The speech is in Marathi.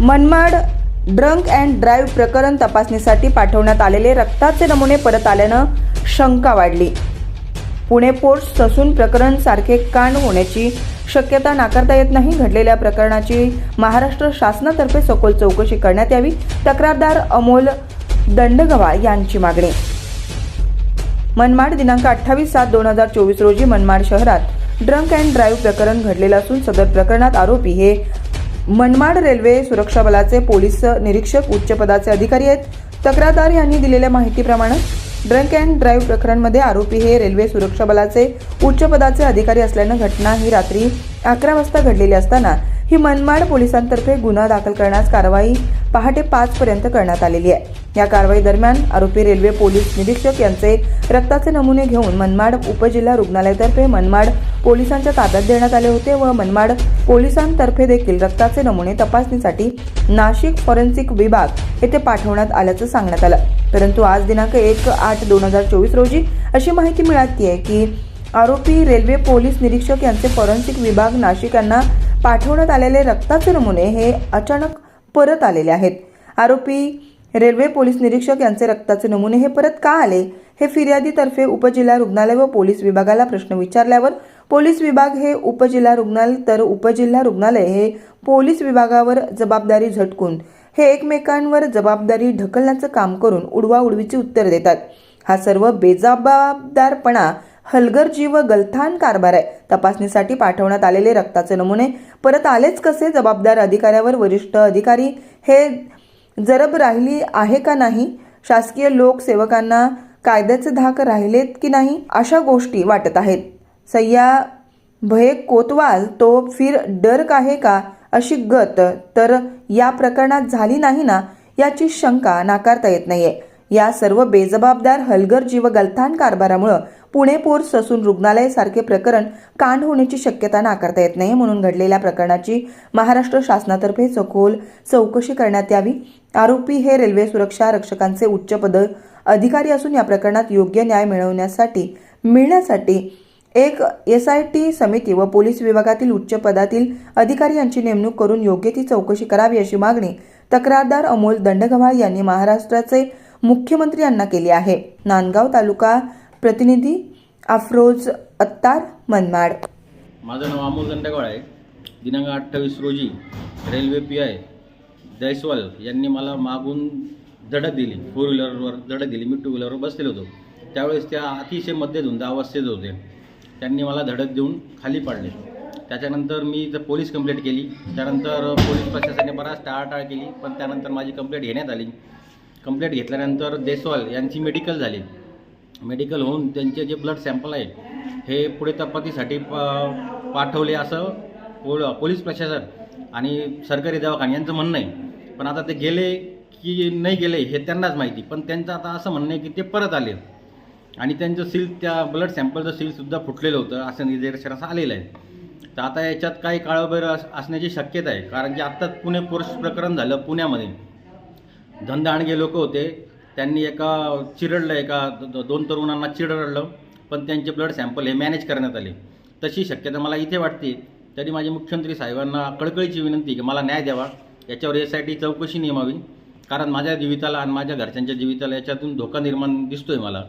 मनमाड ड्रंक अँड ड्राईव्ह प्रकरण तपासणीसाठी पाठवण्यात आलेले रक्ताचे नमुने परत आल्यानं शंका वाढली. पुणे पोर्ट ससून प्रकरण सारखे कांड होण्याची शक्यता नाकारता येत नाही. घडलेल्या प्रकरणाची महाराष्ट्र शासनातर्फे सखोल चौकशी करण्यात यावी तक्रारदार अमोल दंडगवा यांची मागणी. मनमाड दिनांक अठ्ठावीस सात दोन हजार चोवीस रोजी मनमाड शहरात ड्रंक अँड ड्राईव्ह प्रकरण घडलेलं असून सदर प्रकरणात आरोपी हे मनमाड रेल्वे सुरक्षा बलाचे पोलीस निरीक्षक उच्च पदाचे अधिकारी आहेत. तक्रारदार यांनी दिलेल्या माहितीप्रमाणे ड्रंक अँड ड्राईव्ह प्रकरणमध्ये आरोपी हे रेल्वे सुरक्षा बलाचे उच्च पदाचे अधिकारी असल्यानं घटना ही रात्री अकरा वाजता घडलेली असताना ही मनमाड पोलिसांतर्फे गुन्हा दाखल करण्यास कारवाई पहाटे पाच पर्यंत करण्यात आलेली आहे. या कारवाई दरम्यान आरोपी रेल्वे पोलीस निरीक्षक यांचे रक्ताचे नमुने घेऊन मनमाड उपजिल्हा रुग्णालयातर्फे मनमाड पोलिसांच्या ताब्यात देण्यात आले होते व मनमाड पोलिसांतर्फे देखील रक्ताचे नमुने तपासणीसाठी नाशिक फॉरेन्सिक विभाग येथे पाठवण्यात आल्याचं सांगण्यात आलं. परंतु आज दिनांक एक आठ दोन हजार चोवीस रोजी अशी माहिती मिळाली आहे की आरोपी रेल्वे पोलीस निरीक्षक यांचे फॉरेन्सिक विभाग नाशिक यांना पाठवण्यात आलेले रक्ताचे नमुने हे अचानक परत आलेले आहेत. आरोपी रेल्वे पोलीस निरीक्षक यांचे रक्ताचे नमुने हे परत का आले? हे फिर्यादीतर्फे उपजिल्हा रुग्णालय व पोलीस विभागाला प्रश्न विचारल्यावर पोलीस विभाग हे उपजिल्हा रुग्णालय तर उपजिल्हा रुग्णालय हे पोलीस विभागावर जबाबदारी झटकून हे एकमेकांवर जबाबदारी ढकलण्याचं काम करून उडवाउडवीची उत्तर देतात. हा सर्व बेजबाबदारपणा हलगर्जी व गलथान कारभार आहे. तपासणीसाठी पाठवण्यात आलेले रक्ताचे नमुने परत आलेच कसे? जबाबदार अधिकाऱ्यावर वरिष्ठ अधिकारी हे जरब राहिली आहे का नाही? शासकीय लोकसेवकांना कायद्याचे धाक राहिलेत की नाही? अशा गोष्टी वाटत आहेत. सय्या भये कोतवाल तो फिर डर काहे का? अशी गत तर या प्रकरणात झाली नाही ना? याची शंका नाकारता येत नाहीये. या सर्व बेजबाबदार हलगर्जी व गलथान कारभारामुळं पुणे पोर ससून रुग्णालय सारखे प्रकरण कांड होण्याची शक्यता नाकारता येत नाही म्हणून घडलेल्या प्रकरणाची महाराष्ट्र शासनातर्फे सखोल चौकशी करण्यात यावी. आरोपी हे रेल्वे सुरक्षा रक्षकांचे उच्च पद अधिकारी असून या प्रकरणात योग्य न्याय मिळवण्यासाठी मिळण्यासाठी एक एस आय टी समिती व पोलीस विभागातील उच्च पदातील अधिकारी यांची नेमणूक करून योग्य ती चौकशी करावी अशी मागणी तक्रारदार अमोल दंडगव्हाळ यांनी महाराष्ट्राचे मुख्यमंत्री यांना केली आहे. नांदगाव तालुका प्रतिनिधी अफरोज अत्तार मनमाड. माझं नाव अमोल दंडगवाळ आहे. दिनांक अठ्ठावीस रोजी रेल्वे पी आय जयस्वाल यांनी मला मागून धडक दिली. फोर व्हीलरवर धडक दिली. मी टू व्हीलरवर बसलेलो होतो. त्यावेळेस त्या अतिशय मध्यधुंद अवस्थेत होते. त्यांनी मला धडक देऊन खाली पाडले. त्याच्यानंतर मी जर पोलीस कंप्लेंट केली. त्यानंतर पोलीस प्रशासनाने बराच टाळाटाळ केली. पण त्यानंतर माझी कंप्लेंट घेण्यात आली. कंप्लेंट घेतल्यानंतर देसवाल यांची मेडिकल झाली. मेडिकल होऊन त्यांचे जे ब्लड सॅम्पल आहे हे पुढे तपासणीसाठी प- पाठवले असं पोल पोलीस प्रशासन आणि सरकारी दवाखाने यांचं म्हणणं आहे. पण आता ते गेले की नाही गेले हे त्यांनाच माहिती. पण त्यांचं आता असं म्हणणं आहे की ते परत आले. आणि त्यांचं सील त्या ब्लड सॅम्पलचं सीलसुद्धा फुटलेलं होतं असं निदर्शनास आलेलं आहे. तर आता याच्यात काही काळबैर असण्याची शक्यता आहे. कारण की आत्ताच पुणे पुरुष प्रकरण झालं पुण्यामध्ये. धनदाणगे लोक होते. त्यांनी एका चिरडलं एका द- दोन तरुणांना चिरडलं पण त्यांचे ब्लड सॅम्पल हे मॅनेज करण्यात आले. तशी शक्यता मला इथे वाटते. तरी माझे मुख्यमंत्री साहेबांना कळकळीची विनंती की मला न्याय द्यावा. याच्यावर एस आय टी चौकशी नेमावी कारण माझ्या जीविताला आणि माझ्या घरच्यांच्या जीविताला याच्यातून धोका निर्माण दिसतोय मला.